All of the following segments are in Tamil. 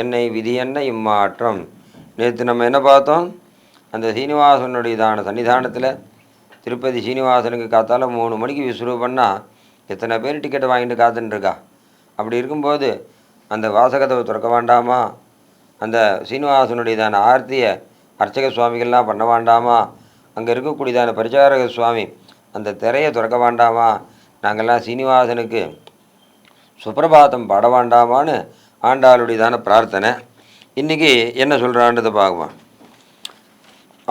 என்னை விதி என்ன இம்மாற்றம்? நேற்று நம்ம என்ன பார்த்தோம்? அந்த சீனிவாசனுடையதான சன்னிதானத்தில் திருப்பதி சீனிவாசனுக்கு காத்தால மூணு மணிக்கு விசுறு பண்ணால் எத்தனை பேர் டிக்கெட்டை வாங்கிட்டு காத்துன்ட்ருக்கா அப்படி இருக்கும்போது அந்த வாசகதவை திறக்க வேண்டாமா? அந்த சீனிவாசனுடையதான ஆர்த்தியை அர்ச்சக சுவாமிகள்லாம் பண்ண வேண்டாமா? அங்கே இருக்கக்கூடியதான பரிச்சாரக சுவாமி அந்த திரையை திறக்க வேண்டாமா? நாங்கள்லாம் சீனிவாசனுக்கு சுப்பிரபாதம் பாட வேண்டாமான்னு ஆண்டாளுடையதான பிரார்த்தனை. இன்றைக்கி என்ன சொல்கிறான்றதை பார்க்கலாம்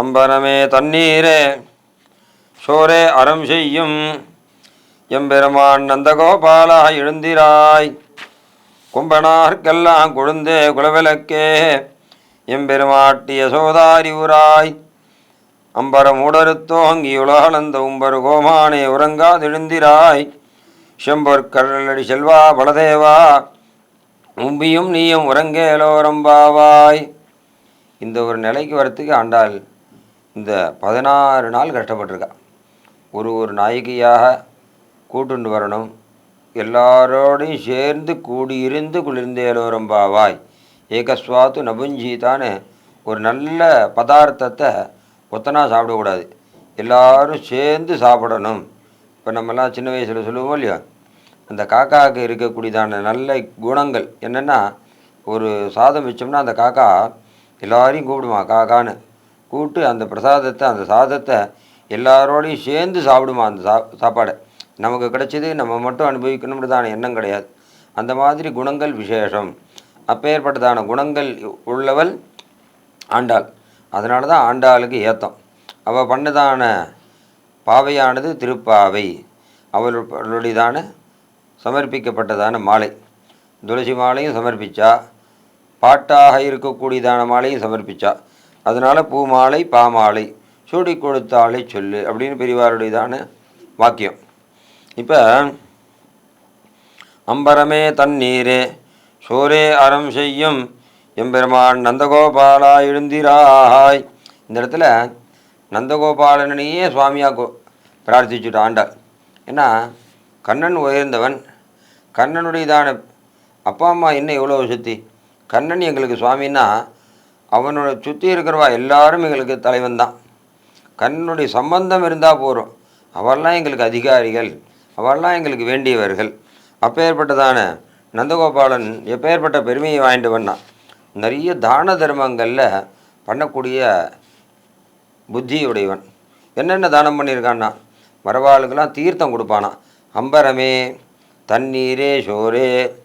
அம்பரமே தண்ணீரே சோரே அறம் செய்யும். எம்பெருமான் நந்தகோபாலா எழுந்திராய். கும்பனார்க்கெல்லாம் கொழுந்தே குலவிளக்கே எம்பெருமாட்டிய சோதாரி உராய் அம்பரமுடருத்தோங்கி உலகளந்த உம்பரு கோமானே உறங்காதெழுந்திராய் செம்பொற்கடலடி செல்வா பலதேவா. உம்பியும் நீயும் உறங்கேலோரம்பாவாய் இந்த ஒரு நிலைக்கு வரத்துக்கு ஆண்டாள் இந்த பதினாறு நாள் கஷ்டப்பட்டிருக்கா. ஒரு ஒரு நாயகியாக கூட்டுண்டு வரணும். எல்லாரோடையும் சேர்ந்து கூடியிருந்து குளிர்ந்தேலோரம்பாவாய் ஏகஸ்வாத்து நபுஞ்சீதான்னு ஒரு நல்ல பதார்த்தத்தை ஒத்தனா சாப்பிடக்கூடாது. எல்லாரும் சேர்ந்து சாப்பிடணும். இப்போ நம்மலாம் சின்ன வயசில் சொல்லுவோம் இல்லையா? அந்த காக்காவுக்கு இருக்கக்கூடியதான நல்ல குணங்கள் என்னென்னா ஒரு சாதம் வச்சோம்னா அந்த காக்கா எல்லாரையும் கூப்பிடுமா காக்கான்னு. கூப்பிட்டு அந்த பிரசாதத்தை அந்த சாதத்தை எல்லாரோடையும் சேர்ந்து சாப்பிடுமா அந்த சா சாப்பாடை. நமக்கு கிடைச்சது நம்ம மட்டும் அனுபவிக்கணும்ன்றதான எண்ணம் கிடையாது. அந்த மாதிரி குணங்கள் விசேஷம். அப்பேற்பட்டதான குணங்கள் உள்ளவள் ஆண்டாள். அதனால தான் ஆண்டாளுக்கு ஏத்தம். அவள் பண்ணதான பாவையானது திருப்பாவை. அவளுடையதான சமர்ப்பிக்கப்பட்டதான மாலை. துளசி மாலையும் சமர்ப்பிச்சா பாட்டாக இருக்கக்கூடியதான மாலையும் சமர்ப்பிச்சா. அதனால் பூமாலை பாமாலை சூடி கொடுத்தாலை சொல்லு அப்படின்னு பெரியவாருடையதான வாக்கியம். இப்போ அம்பரமே தண்ணீரே சோரே அறம் செய்யும் எம்பெருமான் நந்தகோபாலா எழுந்திராய் இந்த இடத்துல நந்தகோபாலனையே சுவாமியாக கோ பிரார்த்திச்சுட்டு ஆண்டாள். ஏன்னா கண்ணன் உயர்ந்தவன் கண்ணனுடையதான அப்பா அம்மா என்ன எவ்வளோ சுத்தி? கண்ணன் எங்களுக்கு சுவாமின்னா அவனோட சுற்றி இருக்கிறவா எல்லாரும் எங்களுக்கு தலைவன் தான். கண்ணனுடைய சம்பந்தம் இருந்தால் போகிறோம் அவெல்லாம் எங்களுக்கு அதிகாரிகள். அவெல்லாம் எங்களுக்கு வேண்டியவர்கள். அப்பேற்பட்டதான நந்தகோபாலன் எப்பேற்பட்ட பெருமையை வாங்கிட்டு நிறைய தான தர்மங்களில் பண்ணக்கூடிய புத்தியுடையவன். என்னென்ன தானம் பண்ணியிருக்கான்னா வரவாளுக்கெல்லாம் தீர்த்தம் கொடுப்பானா அம்பரமே தண்ணீரே சோறு.